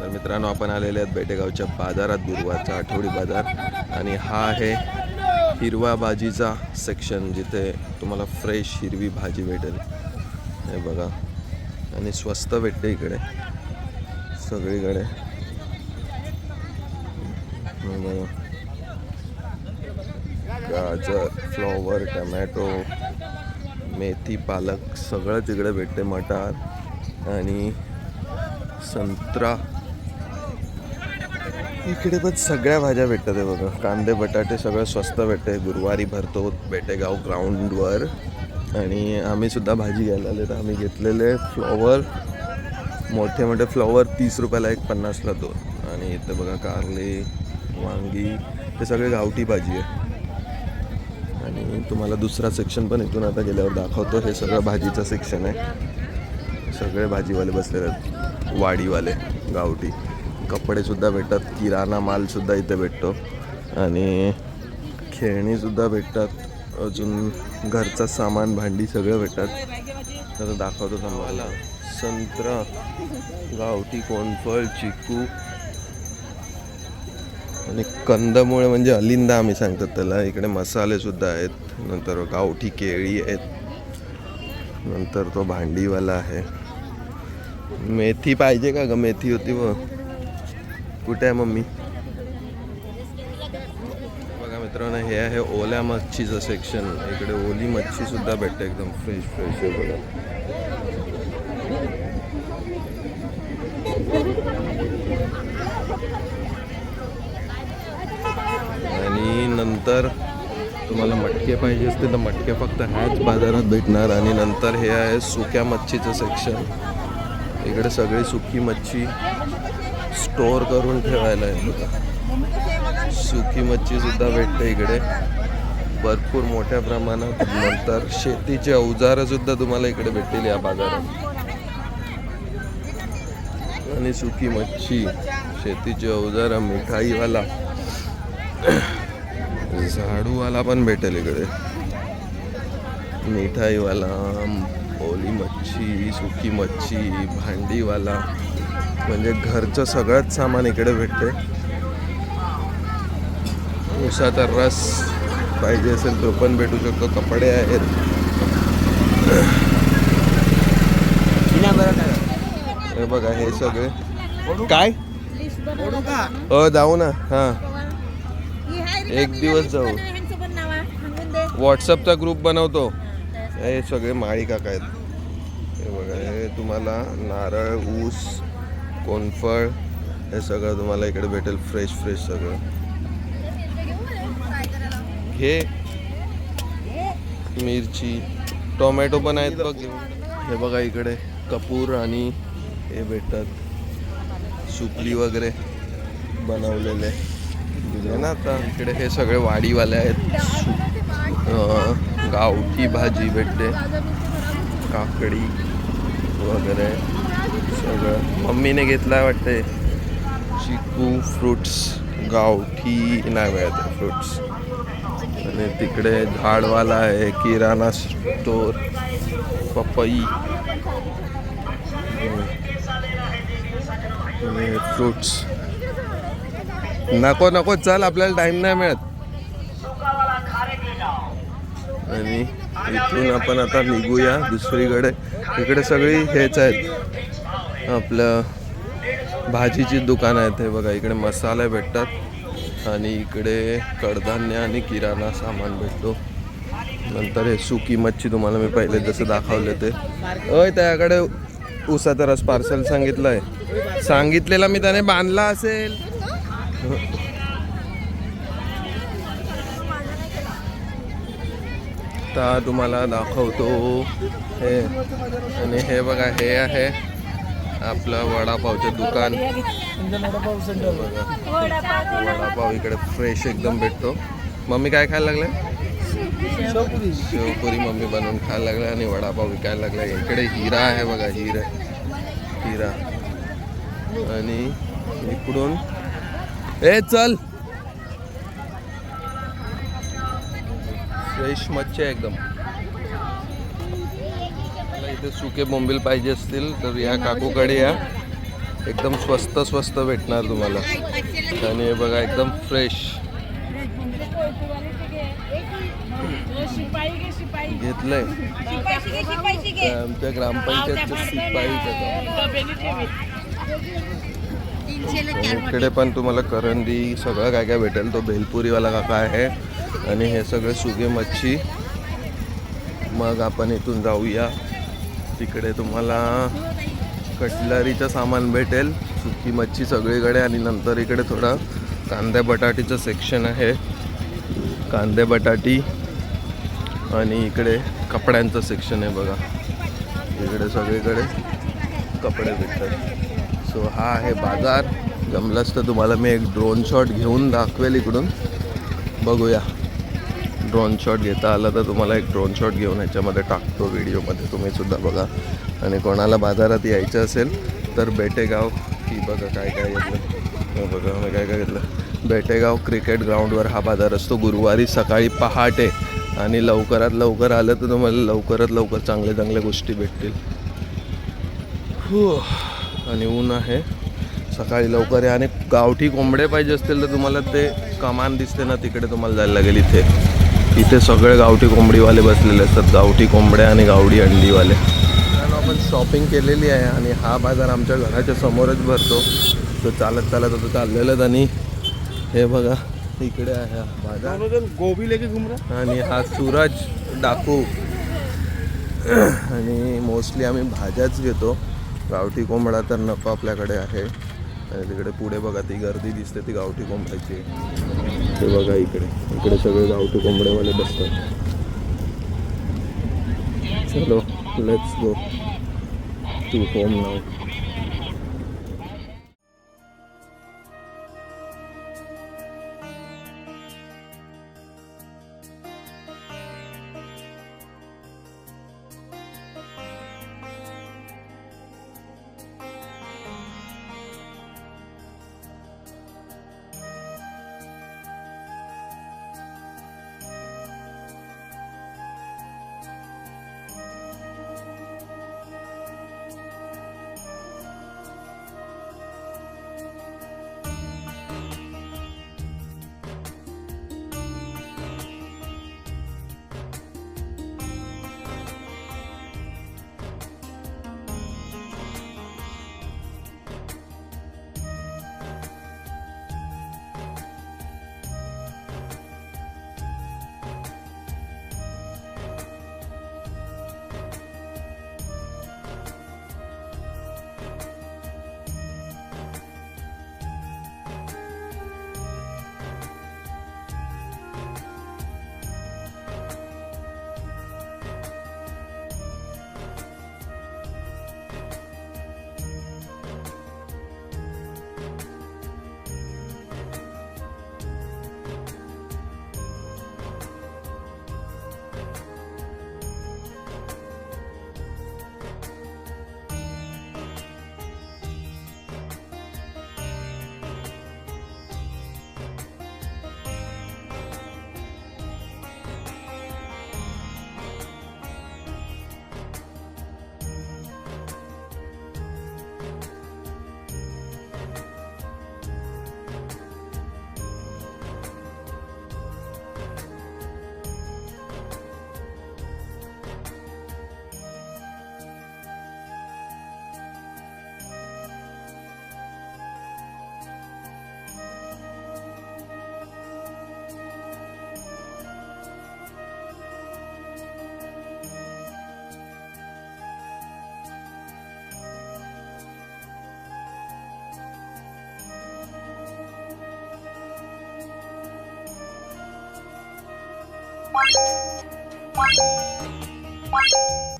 तर मित्रांनो आपण आलेले आहेत बेटेगावच्या बाजारात गुरुवारचा आठवडी बाजार. आणि हा आहे हिरवा भाजीचा सेक्शन जिथे तुम्हाला फ्रेश हिरवी भाजी भेटेल. हे बघा. आणि स्वस्त भेटते इकडे. सगळीकडे. गाजर फ्लॉवर टमॅटो मेथी पालक सगळं तिकडे भेटते मटार आणि संत्रा. इकडे पण सगळ्या भाज्या भेटतात आहे बघा. कांदे बटाटे सगळं स्वस्त भेटते गुरुवारी भरतो बेटेगाव ग्राउंडवर आणि आम्ही सुद्धा भाजी घ्यायला आले तर आम्ही घेतलेले फ्लॉवर. मोठे मोठे फ्लॉवर तीस रुपयाला एक पन्नासला दोन. आणि इथं बघा कारले वांगी हे सगळे गावठी भाजी आहे. आणि तुम्हाला दुसरा सेक्शन पण इथून आता गेल्यावर दाखवतो. हे सगळं भाजीचं सेक्शन आहे. सगळे भाजीवाले बसलेले आहेत. वाडीवाले गावठी. कपडेसुद्धा भेटतात किराणा मालसुद्धा इथे भेटतो आणि खेळणीसुद्धा भेटतात अजून घरचं सामान भांडी सगळं भेटतात. तर दाखवतो तुम्हाला. संत्रा गावठी कोणफळ चिकू आणि कंदमुळे म्हणजे अलिंदा आम्ही सांगतात त्याला. इकडे मसालेसुद्धा आहेत. नंतर गावठी केळी आहेत. नंतर तो भांडीवाला आहे. मेथी पाहिजे का ग? मेथी होती व कुठे आहे मम्मी? बघा मित्रांनो हे आहे ओल्या मच्छीचं सेक्शन इकडे ओली मच्छी सुद्धा भेटते एकदम फ्रेश फ्रेश आहे बघा. आणि नंतर तुम्हाला मटके पाहिजे असतील तर मटके फक्त ह्याच बाजारात भेटणार. आणि नंतर हे आहे सुक्या मच्छीचं सेक्शन इकडे सगळी सुकी मच्छी. स्टोअर करून ठेवायला आहे सुकी मच्छीसुद्धा भेटते इकडे. भरपूर मोठ्या प्रमाणात. नंतर शेतीचे अवजारंसुद्धा तुम्हाला इकडे भेटतील या बाजारात. आणि सुकी मच्छी शेतीचे अवजारं मिठाईवाला. झाडूवाला पण भेटेल इकडे. मिठाईवाला ओली मच्छी सुकी मच्छी भांडीवाला. म्हणजे घरचं सगळंच सामान इकडे भेटते. उसाचा रस पाहिजे असेल तो पण भेटू शकतो. कपडे आहेत. हे बघा हे सगळे. काय? हो जाऊ ना. हा. एक दिवस जाऊ. व्हॉट्सअपचा ग्रुप बनवतो. हे सगळे माळी काका आहेत. हे बघा हे तुम्हाला नारळ ऊस कोनफळ हे सगळं तुम्हाला इकडे भेटेल फ्रेश फ्रेश सगळं. घे मिरची टोमॅटो पण आहेत बघ. हे बघा इकडे कपूर आणि हे भेटतात. सुपली वगैरे बनवलेले. दिले ना आता इकडे हे सगळे वाडीवाले आहेत. गावठी भाजी भेटते. काकडी वगैरे. सगळं. मम्मीने घेतला वाटते चिकू फ्रुट्स गावठी नाही मिळत फ्रुट्स आणि तिकडे झाडवाला आहे किराणा स्टोर पपई. फ्रुट्स नको नको चल आपल्याला टाइम नाही मिळत. आणि इथून आपण आता निघूया दुसरीकडे. इकडे सगळी हेच आहेत. आपलं भाजीची दुकान आहेत हे बघा इकडे मसाले भेटतात आणि इकडे कडधान्य आणि किराणा सामान भेटतो. नंतर हे सुकी मच्छी तुम्हाला मी पहिले जसं दाखवले ते. अय त्याकडे उसाचा रस पार्सल सांगितलं आहे सांगितलेला मी त्याने बांधला असेल. आता तुम्हाला दाखवतो. हे आणि हे बघा हे आहे. आपलं वडापावचं दुकान. बघा वडापाव इकडे फ्रेश एकदम भेटतो. मम्मी काय खायला लागले शेवपुरी. मम्मी बनवून खायला लागले आणि वडापाव विकायला लागला इकडे हिरा आहे बघा हिरा हिरा. आणि इकडून ए चल. फ्रेश मच्छी आहे एकदम. इथे सुके बोंबील पाहिजे असतील तर या काकूकडे या. एकदम स्वस्त स्वस्त भेटणार तुम्हाला. आणि हे बघा एकदम फ्रेश घेतलंय. आमच्या ग्रामपंचायतच्या शिपाईचं इकडे पण तुम्हाला करंदी सगळं काय काय भेटेल. तो भेलपुरीवाला काका आहे. आणि हे सगळे सुगे मच्छी. मग आपण इथून जाऊया. तिकडे तुम्हाला कटलरीचं सामान भेटेल सुकी मच्छी सगळीकडे आणि नंतर इकडे थोडं कांद्या बटाटीचं सेक्शन आहे. कांदे बटाटी आणि इकडे कपड्यांचं सेक्शन आहे बघा. इकडे सगळीकडे कपडे भेटतात. सो हा आहे बाजार. जमलंच तर तुम्हाला मी एक ड्रोन शॉट घेऊन दाखवेल इकडून. बघूया. ड्रोन शॉट घेता आला तर तुम्हाला एक ड्रोन शॉट घेऊन ह्याच्यामध्ये टाकतो व्हिडिओमध्ये. तुम्ही सुद्धा बघा. आणि कोणाला बाजारात यायचं असेल तर बेटेगाव ही बघा काय काय घेतलं. बघा मी काय काय घेतलं. बेटेगाव क्रिकेट ग्राउंडवर हा बाजार असतो. गुरुवारी सकाळी पहाटे आणि लवकरात लवकर आलं तर तुम्हाला लवकरात लवकर चांगल्या चांगल्या गोष्टी भेटतील. हो आणि ऊन आहे. सकाळी लवकर आहे आणि गावठी कोंबडे पाहिजे असतील तर तुम्हाला ते कमान दिसते ना तिकडे तुम्हाला जायला लागेल इथे. इथे सगळे गावठी कोंबडीवाले बसलेले असतात. गावठी कोंबड्या आणि गावठी अंडीवाले. आपण शॉपिंग केलेली आहे आणि हा बाजार आमच्या घराच्या समोरच भरतो. तो चालत चालत होतो चाललेलं आणि हे बघा इकडे आहे हा बाजार. गोभी लेके घूम रहा आणि हा सूरज डाकू. आणि मोस्टली आम्ही भाज्याच घेतो. गावठी कोंबडा तर नको आपल्याकडे आहे. आणि तिकडे पुढे बघा ती गर्दी दिसते ती गावठी कोंबड्याची. ते बघा इकडे. इकडे सगळे गावठी कोंबड्यावाले बसतात. चलो let's go to home now? バイバイ。